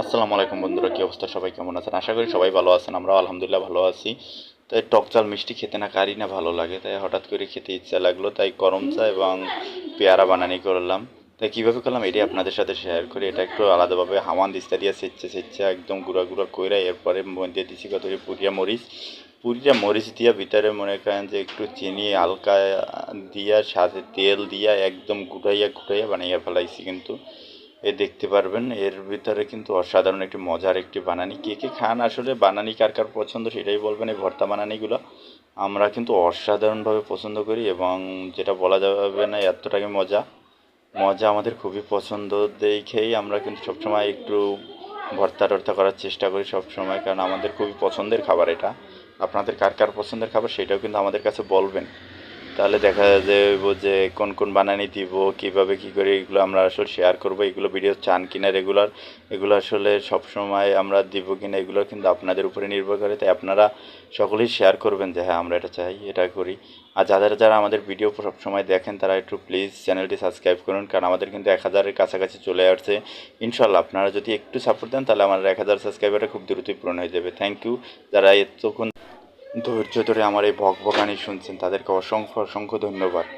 আসসালামু আলাইকুম বন্ধুরা, কি অবস্থা? সবাই কেমন আছেন? আশা করি সবাই ভালো আছেন আমরা আলহামদুলিল্লাহ ভালো আছি। তাই টক চাল, মিষ্টি খেতে না কারি না ভালো লাগে। তাই হঠাৎ করে খেতে ইচ্ছা লাগল, তাই গরম চা এবং পেয়ারা বানানি করলাম। তাই কীভাবে করলাম এটাই আপনাদের সাথে শেয়ার করি। এটা একটু আলাদাভাবে হামান দিস্তা দিয়ে সেচ্ছে সেচ্ছে, একদম গুঁড়া গুঁড়া কইরা এরপরে মধ্যে দিছি কত পুরিয়া মরিচ। পুরিয়া মরিচ দিয়া ভিতরে মনে করেন যে একটু চিনি হালকা দিয়া, সাথে তেল দিয়া একদম গুটাইয়া গুটাইয়া বানাইয়া ফেলাইছি কিন্তু। এ দেখতে পারবেন, এর ভিতরে কিন্তু অসাধারণ একটি মজার একটি বানানি। কে কে খান আসলে, বানানি কার কার পছন্দ সেটাই বলবেন এই ভর্তা বানানিগুলো। আমরা কিন্তু অসাধারণভাবে পছন্দ করি এবং যেটা বলা যাবে না এতটাকে মজা। মজা আমাদের খুবই পছন্দ দেখেই আমরা কিন্তু সবসময় একটু ভর্তা টর্তা করার চেষ্টা করি সবসময়, কারণ আমাদের খুবই পছন্দের খাবার এটা। আপনাদের কার কার পছন্দের খাবার সেটাও কিন্তু আমাদের কাছে বলবেন। তাহলে দেখা যাবে যে কোন কোন বানানি দিব, কীভাবে কি করে এগুলো আমরা আসলে শেয়ার করব, এগুলো ভিডিও চান কিনা রেগুলার এগুলো আসলে সব সময় আমরা দিব কিনা, এগুলো কিন্তু আপনাদের উপরে নির্ভর করে। তাই আপনারা সকলেই শেয়ার করবেন যে হ্যাঁ আমরা এটা চাই, এটা করি। আর যারা যারা আমাদের ভিডিও সবসময় দেখেন, তারা একটু প্লিজ চ্যানেলটি সাবস্ক্রাইব করুন, কারণ আমাদের কিন্তু এক হাজারের কাছাকাছি চলে আসছে। ইনশাল্লাহ আপনারা যদি একটু সাপোর্ট দেন, তাহলে আমার এক হাজার সাবস্ক্রাইবারটা খুব দ্রুতই পূরণ হয়ে যাবে। থ্যাংক ইউ যারা এতক্ষণ ধৈর্য ধরে আমার এই ভক ভকানি শুনছেন। তাদেরকে অসংখ্য অসংখ্য ধন্যবাদ।